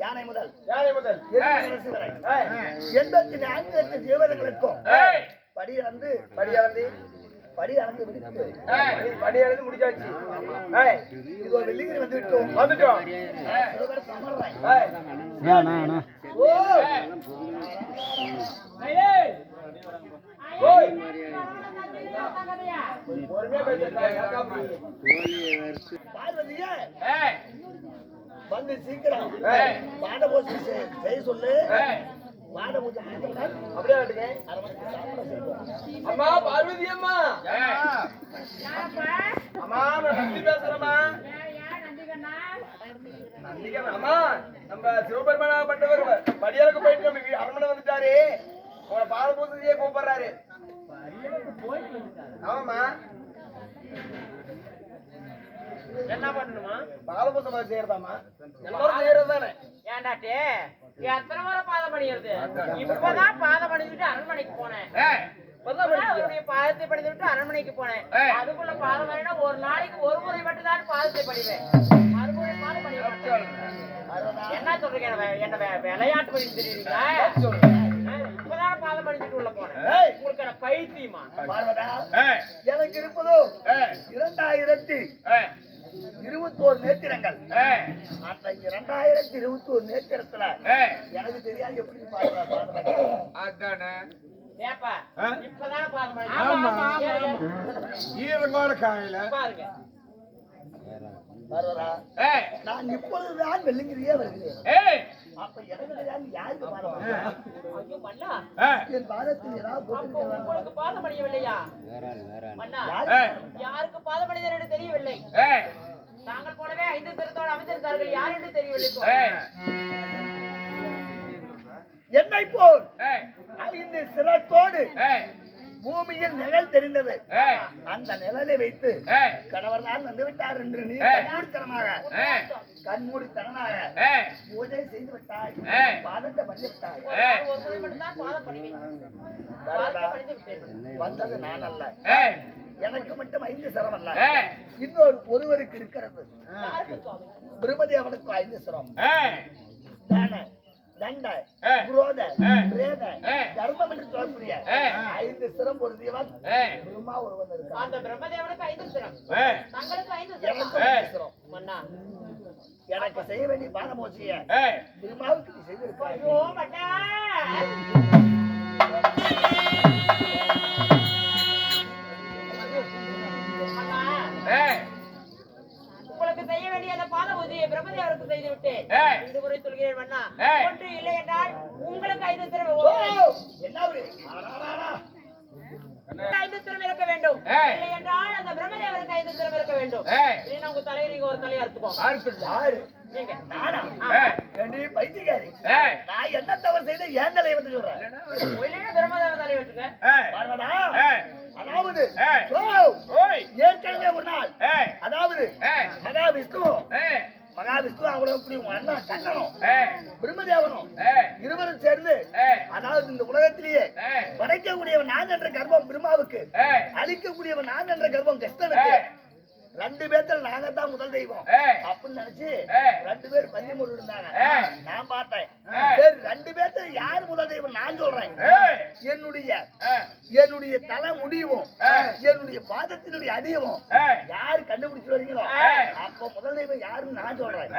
யானை முதல் யானை முதல் எருமை எண்பத்தி நான்கு லட்சம் ஜீவனங்களுக்கும் படி அளந்து படி அளந்து படி அளந்து படி- முடிச்சாச்சு இது ஒரு வெள்ளிங்கிரி வந்து விட்டோம் வந்துட்டோம் சமர்றாய். ஓ பார்வதியே வந்து சீக்கிரம். பாட பூஜை செய்- செய்ய சொல்லு. பாட அப்படியே. அம்மா பார்வதி அம்மா. அம்மா நான் நந்தி பேசுறேம்மா. அம்மா நம்ம சிவபெருமானா பட்டவர் படியாளுக்கு போயிட்டு நம்ம அரண்மனை வந்துட்டாரு. உங்களை பாத பூசையே கூப்பிடுறாரு. என்ன பண்ணணுமா? பாத பூசை செய்யறதாம்மா. எல்லாரும் செய்யறது தானே ஏண்டாட்டி எத்தனை முறை பாதம் பண்ணிடுறது இப்பதான் பாதம் பண்ணிட்டு அரண்மனைக்கு போனேன். பாதத்தை பண்ணி விட்டு அரண்மனைக்கு போனேன். அதுக்குள்ள பாதம் பண்ணினா ஒரு நாளைக்கு ஒரு முறை மட்டும் தான் பாதத்தை பாதம் பண்ணி. என்ன சொல்றீங்க? என்ன விளையாட்டு பண்ணி தெரியுறீங்களா பாதம் பண்ணிட்டு உள்ள போனேன். உங்களுக்கு பைத்தியமா. எனக்கு இருப்பதோ? இரண்டாயிரத்தி ஏய். இருபத்தோரு நேத்திரங்கள். அந்த இரண்டாயிரத்தி இருபத்தோரு நேத்திரத்துல எனக்கு தெரியாது எப்படி அதானே. ஈரங்கோட காயில. பாருங்க. நான் இப்பொழுதுதான் வெள்ளிங்கிரியே வருகிறேன் அப்ப எனக்கு யாருக்கு? ஐயோ மண்ணா என் பாதத்தில் ஏதாவது? உங்களுக்கு பாதம் ஏய் யாருக்கு பாதம் என்று தெரியவில்லை? தாங்கள் போலவே ஐந்து திருத்தோடு அமைந்திருந்தார்கள் யார் என்று தெரியவில்லை என்னை போல் ஐந்து சிரத்தோடு ஏய் பூமியில் நிழல் தெரிந்தது. அந்த நிழலை வைத்து கணவர் தான் வந்து விட்டார் என்று நீ. கண்மூடித்தனமாக கண்மூடித்தனமாக பூஜை செய்து விட்டாய். பாதத்தை பண்ணி விட்டாய் ஒரு ஏய். நாள் ஒரு முறை மட்டும்தான் பாதம் பண்ணுவேன் பாதத்தை பண்ணிட்டு விட்டேன் வந்தது நான் அல்ல. எனக்கு மட்டும் ஐந்து சிரம் அல்ல. இன்னொரு ஒருவருக்கு இருக்கிறது. பிரமதி அவனுக்கு ஐந்து சிரம். தான? தண்ட. குரோத. பிரேத ஏய். தர்மம் என்று சொல்லக்கூடிய ஏய். ஐந்து சிரம் பொருந்தியவன் ஏய் பிரம்மா ஒருவன் இருக்கான் அந்த பிரம்மதேவனுக்கு ஐந்து ஏய் தங்களுக்கு ஐந்து எனக்கு சிரம் மன்னா செய்ய வேண்டிய நீ செய்திருக்காய் ஐயோ மன்னா முறை சொல்கிறேன் ஏய். ஒன்று இல்லை என்றால் உங்களுக்கு ஐந்து திறம். ஐந்து திறம் இருக்க வேண்டும். இல்லை என்றால் அந்த பிரம்மதேவருக்கு ஐந்து திறம் இருக்க வேண்டும். இல்லைன்னா உங்க தலையை நீங்க ஒரு தலையை அறுத்துக்கோங்க. யாரு? நீங்க. நானா? பைத்தியக்காரி? நான் என்ன தவறு செய்த ஏன் தலையை வந்து சொல்றேன்? பிரம்மதேவனும் இருவரும் சேர்ந்து அதாவது இந்த உலகத்திலேயே படைக்கக்கூடியவன் நான் என்ற கர்ப்பம் பிரம்மாவுக்கு அழிக்கக்கூடியவன் நான் என்ற கர்ப்பம் கிருஷ்ணனுக்கு ஏய். ரெண்டு பேர்த்துல நாங்க தான் முதல் தெய்வம். அப்படின்னு நினைச்சு. ரெண்டு பேர் பஞ்சமுறை இருந்தாங்க. நான் பார்த்தேன். சரி ரெண்டு பேர்த்துல யார் முதல் தெய்வம் நான் சொல்றேன் என்னுடைய என்னுடைய தலை முடிவும் ஏய். என்னுடைய பாதத்தினுடைய ஏய் யாரு கண்டுபிடிச்சு வரீங்களோ. அப்ப முதல் தெய்வம் யாருன்னு நான் சொல்றேன்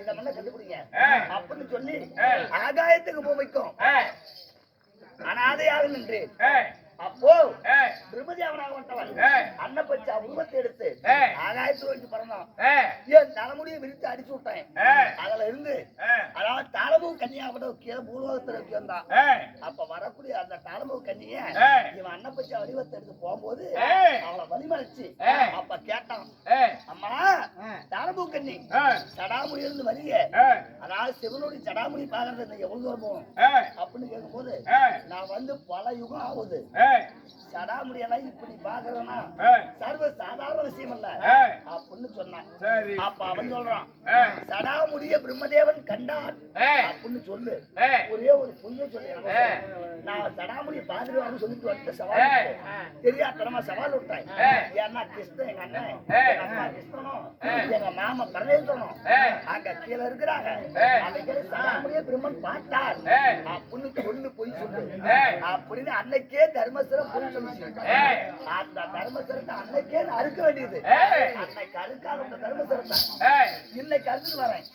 இத மண்ண கண்டுபிடிங்க. அப்படின்னு சொல்லி ஏய். ஆகாயத்துக்கு பூமிக்கும் அனாதையாக நின்று அப்போ ஏய் திருமதியாவனாக வந்தவன். அன்னப்பச்சா உருவத்தை எடுத்து. ஆகாயத்து வச்சு என் தலைமுடியை விரித்து அடிச்சு விட்டேன்? அதுல இருந்து அதாவது தாளமும் கன்னியாவிட கீழே பூலோகத்துல வச்சு வந்தான் ஏய் அப்ப வரக்கூடிய அந்த தாளமும் கன்னிய. இவன் அன்னப்பச்சா வடிவத்தை எடுத்து போகும்போது. அவளை வழிமறைச்சு. அப்ப கேட்டான். அம்மா தாளமும் கன்னி சடாமுடி இருந்து வரிய. அதாவது சிவனுடைய சடாமுடி பாக்குறது எவ்வளவு தூரம் அப்படின்னு கேட்கும்போது நான் வந்து பல யுகம் ஆகுது. சடாமுடியெல்லாம் இப்படி பாக்குறதுனா ஏய், சர்வ சாதாரண விஷயம் இல்ல. அப்படின்னு சொன்னான் சரி. அப்ப அவன் சொல்றான். சடாமுடிய பிரம்மதேவன் கண்டான். அப்படின்னு சொல்லு. ஒரே ஒரு பொய்ய சொல்லி. நான் சடாமுடிய பாத்துருவான்னு சொல்லிட்டு வந்து சவால். தெரியாத்தனமா சவால் விட்டான் ஏய். ஏன்னா கிருஷ்ணன் எங்க அண்ணன். எங்க அம்மா கிருஷ்ணனும். எங்க மாமா. அங்க கீழே இருக்கிறாங்க. அன்னைக்கு சடாமுடிய பிரம்மன் பார்த்தார். அப்படின்னு சொல்லு பொய் சொல்லு. அப்படின்னு அன்னைக்கே தர்மஸ்வரம் பொய் சொல்லி. அந்த தர்மஸ்வரத்தை அன்னைக்கே அறுக்க வேண்டியது. அன்னை கருக்கால உங்க கரும இல்லை கருந்து வரேன்.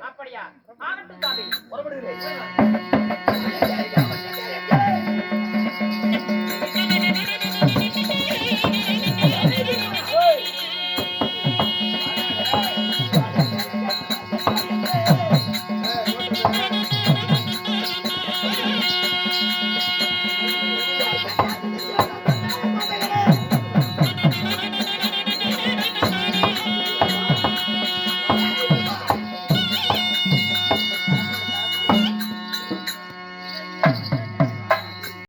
அப்படியா? ஆகட்டும் சாமி. புறப்படுகிறேன்